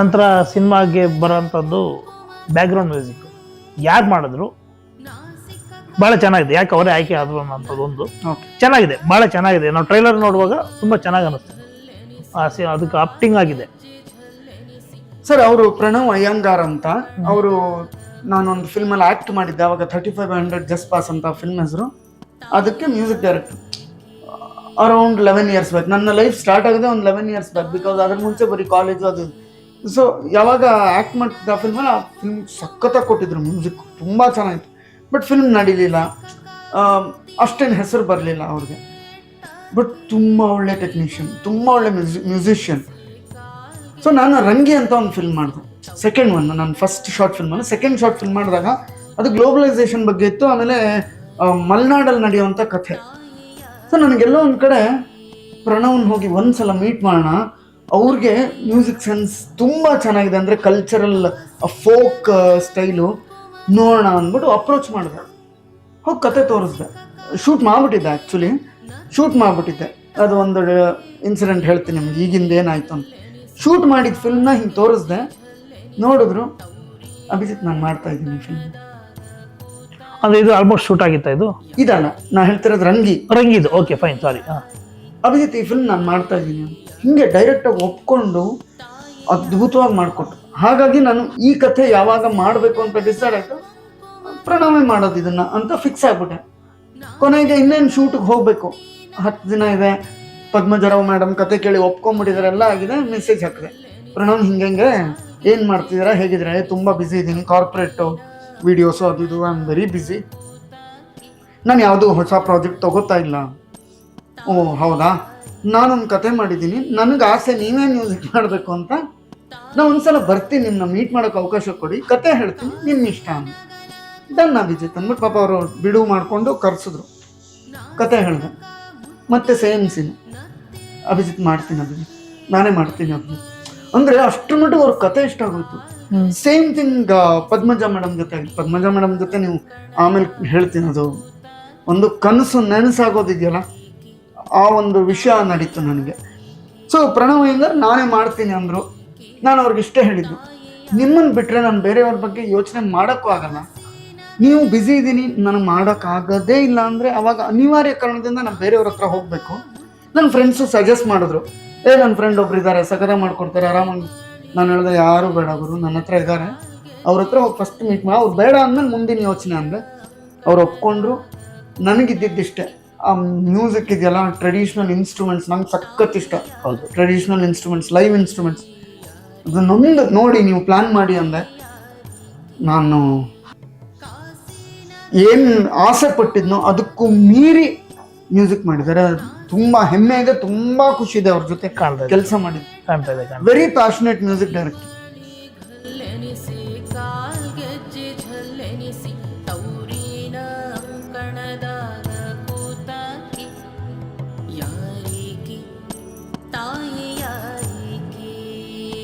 ನಂತರ ಸಿನಿಮಾಗೆ ಬರೋಂಥದ್ದು background music ಯಾರು ಮಾಡಿದ್ರು? ಭಾಳ ಚೆನ್ನಾಗಿದೆ. ಯಾಕೆ ಅವರೇ ಆಯ್ಕೆ ಆದರು ಅನ್ನೋಂಥದ್ದು ಒಂದು. ಓಕೆ ಚೆನ್ನಾಗಿದೆ. ಭಾಳ ಚೆನ್ನಾಗಿದೆ. ನಾವು ಟ್ರೈಲರ್ ನೋಡುವಾಗ ತುಂಬ ಚೆನ್ನಾಗಿ ಅನ್ನಿಸ್ತು ಆ ಸಿ ಅದಕ್ಕೆ ಆಪ್ಟಿಂಗ್ ಆಗಿದೆ. ಸರ್ ಅವರು ಪ್ರಣವ್ ಅಯ್ಯಂಗಾರ್ ಅಂತ. ಅವರು ನಾನೊಂದು ಫಿಲ್ಮಲ್ಲಿ ಆ್ಯಕ್ಟ್ ಮಾಡಿದ್ದೆ. ಅವಾಗ thirty five hundred just pass ಅಂತ ಫಿಲ್ಮ್ ಹೆಸರು. ಅದಕ್ಕೆ music director around eleven years back ನನ್ನ ಲೈಫ್ ಸ್ಟಾರ್ಟ್ ಆಗಿದೆ ಒಂದು ಲೆವೆನ್ ಇಯರ್ಸ್ ಬ್ಯಾಕ್ ಬಿಕಾಸ್ ಅದ್ರ ಮುಂಚೆ ಬರೀ ಕಾಲೇಜು ಅದು ಸೊ ಯಾವಾಗ ಆ್ಯಕ್ಟ್ ಮಾಡ್ತಿದ್ದ ಫಿಲ್ಮಲ್ಲಿ ಆ ಫಿಲ್ಮ್ ಸಖತ್ತಾಗಿ ಕೊಟ್ಟಿದ್ರು ಮ್ಯೂಸಿಕ್ ತುಂಬ ಚೆನ್ನಾಗಿತ್ತು. ಬಟ್ ಫಿಲ್ಮ್ ನಡೀಲಿಲ್ಲ. ಅಷ್ಟೇನು ಹೆಸರು ಬರಲಿಲ್ಲ ಅವ್ರಿಗೆ. ಬಟ್ ತುಂಬ ಒಳ್ಳೆ ಟೆಕ್ನಿಷಿಯನ್ ತುಂಬ ಒಳ್ಳೆ ಮ್ಯೂಸಿ ಮ್ಯೂಸಿಷಿಯನ್ ಸೊ ನಾನು ರಂಗಿ ಅಂತ ಒಂದು ಫಿಲ್ಮ್ ಮಾಡಿದೆ. ಸೆಕೆಂಡ್ ಒನ್ ನಾನು ಫಸ್ಟ್ ಶಾರ್ಟ್ ಫಿಲ್ಮ್ ಅನ್ನು ಸೆಕೆಂಡ್ ಶಾರ್ಟ್ ಫಿಲ್ಮ್ ಮಾಡಿದಾಗ ಅದು ಗ್ಲೋಬಲೈಸೇಷನ್ ಬಗ್ಗೆ ಇತ್ತು. ಆಮೇಲೆ ಆ, ಮಲೆನಾಡಲ್ಲಿ ನಡೆಯುವಂಥ ಕಥೆ. ಸೊ ನನಗೆಲ್ಲೋ ಒಂದು ಕಡೆ ಪ್ರಣವ್ನ ಹೋಗಿ ಒಂದ್ಸಲ ಮೀಟ್ ಮಾಡೋಣ. ಅವ್ರಿಗೆ ಮ್ಯೂಸಿಕ್ ಸೆನ್ಸ್ ತುಂಬ ಚೆನ್ನಾಗಿದೆ ಅಂದರೆ ಕಲ್ಚರಲ್ ಫೋಕ್ ಸ್ಟೈಲು ನೋಡೋಣ ಅಂದ್ಬಿಟ್ಟು ಅಪ್ರೋಚ್ ಮಾಡಿದೆ. ಹೋಗಿ ಕತೆ ತೋರಿಸ್ದೆ. ಶೂಟ್ ಮಾಡಿಬಿಟ್ಟಿದ್ದೆ ಆ್ಯಕ್ಚುಲಿ ಶೂಟ್ ಮಾಡಿಬಿಟ್ಟಿದ್ದೆ. ಅದು ಒಂದು ಇನ್ಸಿಡೆಂಟ್ ಹೇಳ್ತೀನಿ ನಿಮ್ಗೆ. ಈಗಿಂದ ಏನಾಯಿತು ಅಂತ. ಶೂಟ್ ಮಾಡಿದ ಫಿಲ್ಮ್ನ ಹಿಂಗೆ ತೋರಿಸ್ದೆ. ನೋಡಿದ್ರು ಅಭಿಜಿತ್ ನಾನು ಮಾಡ್ತಾ ಇದ್ದೀನಿ ಫಿಲ್ಮ್ ಅಂದರೆ ಇದು ಆಲ್ಮೋಸ್ಟ್ ಶೂಟ್ ಆಗಿತ್ತಾ ಇದು? ಇದಲ್ಲ ನಾ ಹೇಳ್ತಿರೋದು ರಂಗಿ. ರಂಗಿದು. ಓಕೆ ಫೈನ್ ಸಾರಿ ಹಾಂ. ಅಭಿಜಿತ್ ಈ ಫಿಲ್ಮ್ ನಾನು ಮಾಡ್ತಾ ಇದ್ದೀನಿ ಅಂತ. ಹಿಂಗೆ ಡೈರೆಕ್ಟಾಗಿ ಒಪ್ಕೊಂಡು ಅದ್ಭುತವಾಗಿ ಮಾಡಿಕೊಟ್ರು. ಹಾಗಾಗಿ ನಾನು ಈ ಕಥೆ ಯಾವಾಗ ಮಾಡಬೇಕು ಅಂತ ಡಿಸೈಡ್ ಆಯಿತು, ಪ್ರಣಾಮ ಮಾಡೋದು ಇದನ್ನು ಅಂತ ಫಿಕ್ಸ್ ಆಗ್ಬಿಟ್ಟೆ. ಕೊನೆಗೆ ಇನ್ನೇನು ಶೂಟಿಗೆ ಹೋಗಬೇಕು. ಹತ್ತು ದಿನ ಇದೆ ಪದ್ಮಜರಾವ್ ಮೇಡಮ್ ಕತೆ ಕೇಳಿ ಒಪ್ಕೊಂಬಿಟ್ಟಿದ್ದಾರೆ ಎಲ್ಲ ಆಗಿದೆ ಮೆಸೇಜ್ ಹಾಕಿದೆ. ಪ್ರಣಾಮ್, ಹಿಂಗೆ ಏನು ಮಾಡ್ತಿದ್ದೀರಾ ಹೇಗಿದ್ರೆ ತುಂಬ ಬ್ಯುಸಿ ಇದ್ದೀನಿ ಕಾರ್ಪೊರೇಟು ವೀಡಿಯೋಸು ಅದು ಇದು ಐ ಆಮ್ ವೆರಿ ಬ್ಯುಸಿ ನಾನು ಯಾವುದು ಹೊಸ ಪ್ರಾಜೆಕ್ಟ್ ತಗೋತಾ ಇಲ್ಲ. ಓ, ಹೌದಾ? ನಾನೊಂದು ಕತೆ ಮಾಡಿದ್ದೀನಿ ನನಗೆ ಆಸೆ ನೀವೇ ಮ್ಯೂಸಿಕ್ ಮಾಡಬೇಕು ಅಂತ. ನಾ ಒಂದ್ಸಲ ಬರ್ತೀನಿ ನಿಮ್ಮನ್ನ ಮೀಟ್ ಮಾಡೋಕೆ ಅವಕಾಶ ಕೊಡಿ. ಕತೆ ಹೇಳ್ತೀನಿ ನಿಮ್ಮ ಇಷ್ಟ ಅಂತ. ಡನ್ ಅಭಿಜಿತ್ ಅಂದ್ಬಿಟ್ಟು ಪಾಪ ಅವರು ಬಿಡುವು ಮಾಡಿಕೊಂಡು ಕರೆಸಿದ್ರು. ಕತೆ ಹೇಳಿದೆ. ಮತ್ತೆ ಸೇಮ್ ಸೀನ್ ಅಭಿಜಿತ್ ಮಾಡ್ತೀನಿ ಅಭಿಜಿತ್. ನಾನೇ ಮಾಡ್ತೀನಿ ಅಭಿಜಿತ್. ಅಂದರೆ ಅಷ್ಟು ಮಟ್ಟಿಗೆ ಅವ್ರ ಕತೆ ಇಷ್ಟ ಆಗೋಯ್ತು. ಸೇಮ್ ಥಿಂಗ್ ಪದ್ಮಜ ಮೇಡಮ್ ಜೊತೆ ಪದ್ಮಜಾ ಪದ್ಮಜ ಮೇಡಮ್ ಜೊತೆ ನೀವು ಆಮೇಲೆ ಹೇಳ್ತೀನಿ ಅದು. ಒಂದು ಕನಸು ನೆನಸಾಗೋದಿದೆಯಲ್ಲ? ಆ ಒಂದು ವಿಷಯ ನಡೀತು ನನಗೆ. ಸೊ ಪ್ರಣವ್ ಅಯ್ಯಂಗಾರ್ ನಾನೇ ಮಾಡ್ತೀನಿ ಅಂದರು. ನಾನು ಅವ್ರಿಗೆ ಇಷ್ಟೇ ಹೇಳಿದ್ದು. ನಿಮ್ಮನ್ನು ಬಿಟ್ಟರೆ ನಾನು ಬೇರೆಯವ್ರ ಬಗ್ಗೆ ಯೋಚನೆ ಮಾಡೋಕ್ಕೂ ಆಗಲ್ಲ. ನೀವು ಬ್ಯುಸಿ ಇದ್ದೀನಿ ನಾನು ಮಾಡೋಕ್ಕಾಗೋದೇ ಇಲ್ಲ ಅಂದರೆ ಅವಾಗ ಅನಿವಾರ್ಯ ಕಾರಣದಿಂದ ನಾನು ಬೇರೆಯವ್ರ ಹತ್ರ ಹೋಗಬೇಕು. ನನ್ನ ಫ್ರೆಂಡ್ಸು ಸಜೆಸ್ಟ್ ಮಾಡಿದ್ರು. ಏ ನನ್ನ ಫ್ರೆಂಡ್ ಒಬ್ರು ಇದ್ದಾರೆ ಸಗದ ಮಾಡ್ಕೊಡ್ತಾರೆ, ಆರಾಮಾಗಿ. ನಾನು ಹೇಳಿದೆ, ಯಾರು ಬೇಡ ಗುರು ನನ್ನ ಹತ್ರ ಇದ್ದಾರೆ ಅವ್ರ ಹತ್ರ ಹೋಗಿ ಫಸ್ಟ್ ಮೀಟ್ ಮಾಡಿ ಅವ್ರು ಬೇಡ ಅಂದಮೇಲೆ ಮುಂದಿನ ಯೋಚನೆ ಅಂದರೆ ಅವ್ರು ಒಪ್ಕೊಂಡ್ರು. ನನಗಿದ್ದಿದ್ದಿಷ್ಟೇ. ಮ್ಯೂಸಿಕ್ ಇದೆಯಲ್ಲ ಟ್ರೆಡಿಷ್ನಲ್ ಇನ್ಸ್ಟ್ರೂಮೆಂಟ್ಸ್ ನಂಗೆ ಸಖತ್ ಇಷ್ಟ. ಹೌದು. ಟ್ರೆಡಿಷ್ನಲ್ ಇನ್ಸ್ಟ್ರೂಮೆಂಟ್ಸ್ ಲೈವ್ ಇನ್ಸ್ಟ್ರೂಮೆಂಟ್ಸ್ ಅದನ್ನೊಂದು ನೋಡಿ ನೀವು ಪ್ಲ್ಯಾನ್ ಮಾಡಿ ಅಂದೆ. ನಾನು ಏನು ಆಸೆ ಪಟ್ಟಿದ್ನೋ ಅದಕ್ಕೂ ಮೀರಿ ಮ್ಯೂಸಿಕ್ ಮಾಡಿದ್ದಾರೆ. ತುಂಬ ಹೆಮ್ಮೆ ಇದೆ ತುಂಬ ಖುಷಿ ಇದೆ ಅವ್ರ ಜೊತೆ ಕಾಣ್ತಾ ಕೆಲಸ ಮಾಡಿ ಕಾಣ್ತಾ ಇದೆ ವೆರಿ ಪ್ಯಾಷನೇಟ್ ಮ್ಯೂಸಿಕ್ ಡೈರೆಕ್ಟರ್